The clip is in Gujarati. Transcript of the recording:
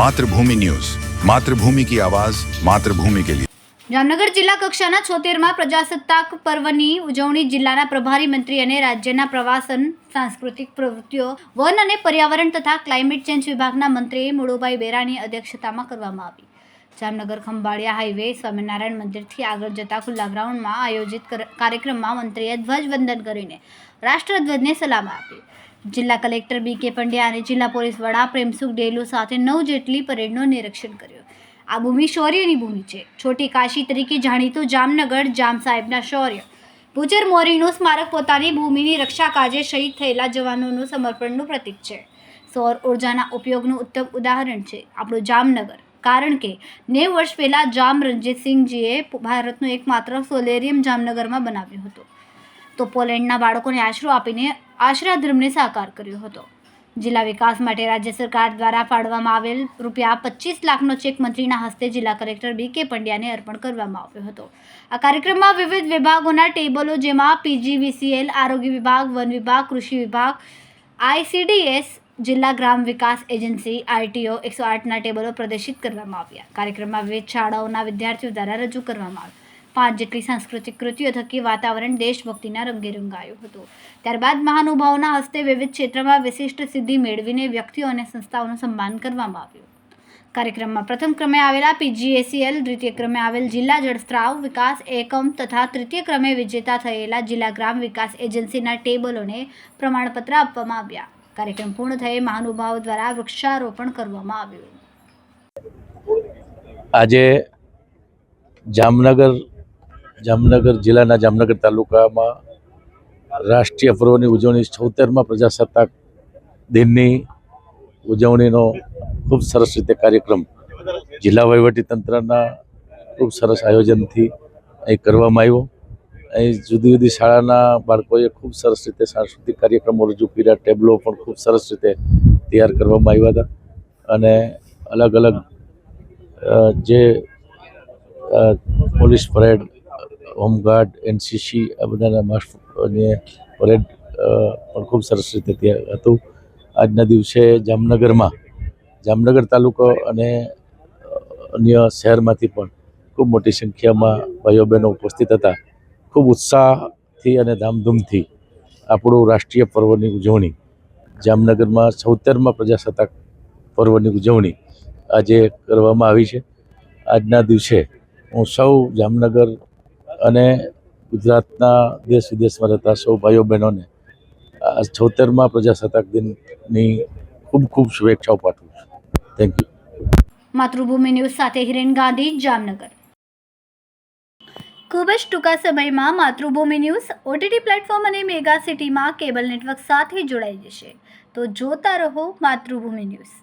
માતૃભૂમિ ન્યૂઝ. માતૃભૂમિ કી આવાજ, માતૃભૂમિ કે લીએ જામનગર જિલ્લા કક્ષાના છોતેરમાં પ્રજાસત્તાક પર્વની ઉજવણી જિલ્લાના પ્રભારી મંત્રી અને રાજ્યના પ્રવાસન, સાંસ્કૃતિક પ્રવૃત્તિઓ, વન અને પર્યાવરણ તથા ક્લાઇમેટ ચેન્જ વિભાગના મંત્રી મુળુભાઈ બેરાની અધ્યક્ષતામાં કરવામાં આવી. જામનગર ખંભાળિયા હાઈવે, સ્વામિનારાયણ મંદિરથી આગળ જતા ખુલ્લા ગ્રાઉન્ડમાં આયોજિત કાર્યક્રમમાં મંત્રીએ ધ્વજવંદન કરીને રાષ્ટ્રધ્વજને સલામ આપી. જિલ્લા કલેક્ટર બી કે પંડ્યા અને જિલ્લા પોલીસ વડા પ્રેમસુખ ડેલુ સાથે નવ જેટલી પરેડનું નિરીક્ષણ કર્યું. આ ભૂમિ શૌર્યની ભૂમિ છે. છોટી કાશી તરીકે જાણીતું જામનગર જામ સાહેબના શૌર્ય. ભુજર મોરીનું સ્મારક પોતાની ભૂમિની રક્ષા કાજે શહીદ થયેલા જવાનોનું સમર્પણનું પ્રતીક છે. સૌર ઉર્જાના ઉપયોગનું ઉત્તમ ઉદાહરણ છે આપણું જામનગર. કારણ કે નેવ વર્ષ પહેલાં જામ રણજીતસિંહજીએ ભારતનું એકમાત્ર સોલેરિયમ જામનગરમાં બનાવ્યું હતું. તો પોલેન્ડના બાળકોને આશરો આપીને આશરાધર્મને સાકાર કર્યો હતો. જિલ્લા વિકાસ માટે રાજ્ય સરકાર દ્વારા ફાળવવામાં આવેલ રૂપિયા પચીસ લાખનો ચેક મંત્રીના હસ્તે જિલ્લા કલેક્ટર બી કે પંડ્યાને અર્પણ કરવામાં આવ્યો હતો. આ કાર્યક્રમમાં વિવિધ વિભાગોના ટેબલો જેમાં પીજીવીસીએલ, આરોગ્ય વિભાગ, વન વિભાગ, કૃષિ વિભાગ, આઈસીડીએસ, જિલ્લા ગ્રામ વિકાસ એજન્સી, આરટીઓ એકસો આઠના ટેબલો પ્રદર્શિત કરવામાં આવ્યા. કાર્યક્રમમાં વિવિધ શાળાઓના વિદ્યાર્થીઓ દ્વારા રજૂ કરવામાં આવ્યા. પાંચ જેટલી સાંસ્કૃતિક કૃતિઓ થકી વાતાવરણ દેશભક્તિના રંગે રંગાયું હતું. ત્યારબાદ મહાનુભાવોના હસ્તે વિવિધ ક્ષેત્રમાં વિશિષ્ટ સિદ્ધિ મેળવીને વ્યક્તિઓ અને સંસ્થાઓનું સન્માન કરવામાં આવ્યું. કાર્યક્રમમાં પ્રથમ ક્રમે આવેલા પીજીએસીએલ, દ્વિતીય ક્રમે આવેલ જિલ્લા જળસ્ત્રાવ વિકાસ એકમ તથા તૃતીય ક્રમે વિજેતા થયેલા જિલ્લા ગ્રામ વિકાસ એજન્સીના ટેબલોને પ્રમાણપત્ર આપવામાં આવ્યા. કાર્યક્રમ પૂર્ણ થયે મહાનુભાવો દ્વારા વૃક્ષારોપણ કરવામાં આવ્યું. આજે જામનગર જામનગર જિલ્લાના જામનગર તાલુકામાં રાષ્ટ્રીય પર્વની ઉજવણી છોતેરમાં પ્રજાસત્તાક દિનની ઉજવણીનો ખૂબ સરસ રીતે કાર્યક્રમ જિલ્લા વહીવટી તંત્રના ખૂબ સરસ આયોજનથી અહીં કરવામાં આવ્યો. અહીં જુદી જુદી શાળાના બાળકોએ ખૂબ સરસ રીતે સાંસ્કૃતિક કાર્યક્રમો રજૂ કર્યા, ટેબલો પણ ખૂબ સરસ રીતે તૈયાર કરવામાં આવ્યા હતા. અને અલગ અલગ જે પોલીસ પરેડ હોમગાર્ડ, એનસીસી, આ બધાના માસ્ટરની પરેડ પણ ખૂબ સરસ રીતે ત્યાં હતું. આજના દિવસે જામનગરમાં, જામનગર તાલુકો અને અન્ય શહેરમાંથી પણ ખૂબ મોટી સંખ્યામાં ભાઈઓ બહેનો ઉપસ્થિત હતા. ખૂબ ઉત્સાહથી અને ધામધૂમથી આપણું રાષ્ટ્રીય પર્વની ઉજવણી, જામનગરમાં ચૌતેરમાં પ્રજાસત્તાક પર્વની ઉજવણી આજે કરવામાં આવી છે. આજના દિવસે હું સૌ જામનગર અને ગુજરાતના દેશ વિદેશમાં રહેતા સૌ ભાઈઓ બહેનોને આ છોતેરમાં પ્રજાસત્તાક દિનની ખૂબ ખૂબ શુભેચ્છાઓ પાઠવું છું. થેન્ક યુ માતૃભૂમિ ન્યૂઝ સાથે હિરેન ગાંધી, જામનગર. ખૂબ જ ટૂંકા સમયમાં માતૃભૂમિ ન્યૂઝ ઓટીટી પ્લેટફોર્મ અને મેગા સિટીમાં કેબલ નેટવર્ક સાથે જોડાઈ જશે. તો જોતા રહો માતૃભૂમિ ન્યૂઝ.